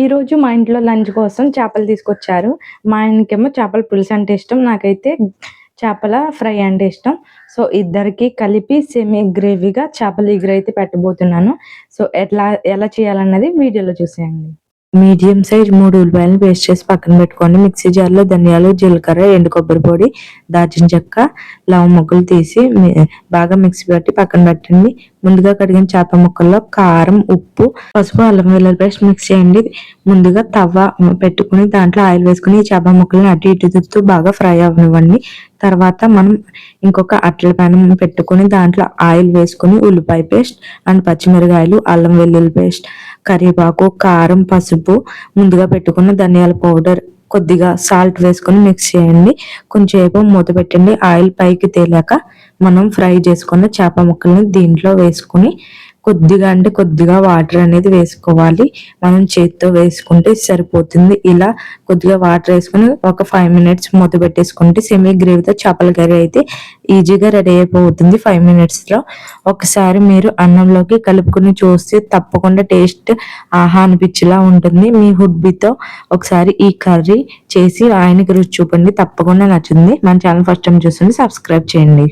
ఈరోజు మా ఇంట్లో లంచ్ కోసం చేపలు తీసుకొచ్చారు. మా ఆయనకేమో చేపల పులుసు అంటే ఇష్టం నాకైతే చేపల ఫ్రై అంటే ఇష్టం. సో ఇద్దరికి కలిపి సెమీ గ్రేవీగా చేపల ఇగురు అయితే పెట్టబోతున్నాను. సో ఎట్లా ఎలా చేయాలన్నది వీడియోలో చూసేయండి. మీడియం సైజ్ మూడు ఉల్లిపాయలను పేస్ట్ చేసి పక్కన పెట్టుకోండి. మిక్సీ జార్లో ధనియాలు జీలకర్ర ఎండు కొబ్బరి పొడి దాచిన చెక్క లవ ముక్కలు తీసి బాగా మిక్సీ పెట్టి పక్కన పెట్టండి. ముందుగా కడిగిన చేప ముక్కల్లో కారం ఉప్పు పసుపు అల్లం వెల్లుల్లి పేస్ట్ మిక్స్ చేయండి. ముందుగా తవ్వ పెట్టుకుని దాంట్లో ఆయిల్ వేసుకుని ఈ చేప ముక్కలను అటు ఇటు తిప్పుతూ బాగా ఫ్రై అవ్వనివ్వండి. తర్వాత మనం ఇంకొక అట్ల పానం పెట్టుకుని దాంట్లో ఆయిల్ వేసుకుని ఉల్లిపాయ పేస్ట్ అండ్ పచ్చిమిరకాయలు అల్లం వెల్లుల్లి పేస్ట్ కరివేపాకు కారం పసుపు ముందుగా పెట్టుకున్న ధనియాల పౌడర్ కొద్దిగా సాల్ట్ వేసుకొని మిక్స్ చేయండి. కొంచెంసేపు మూత పెట్టండి. ఆయిల్ పైకి తేలాక మనం ఫ్రై చేసుకున్న చేప ముక్కల్ని దీంట్లో వేసుకుని కొద్దిగా అంటే కొద్దిగా వాటర్ అనేది వేసుకోవాలి. మనం చేతితో వేసుకుంటే సరిపోతుంది. ఇలా కొద్దిగా వాటర్ వేసుకుని ఒక ఫైవ్ మినిట్స్ మూత పెట్టేసుకుంటే సెమీ గ్రేవీతో చేపల కర్రీ అయితే ఈజీగా రెడీ అయిపోతుంది ఫైవ్ మినిట్స్లో ఒకసారి మీరు అన్నంలోకి కలుపుకుని చూస్తే తప్పకుండా టేస్ట్ ఆహా అనిపించేలా ఉంటుంది. మీ హుడ్బీతో ఒకసారి ఈ కర్రీ చేసి ఆయనకి రుచి చూపండి. తప్పకుండా నచ్చింది మన ఛానల్ ఫస్ట్ టైం చూస్తుంది సబ్స్క్రైబ్ చేయండి.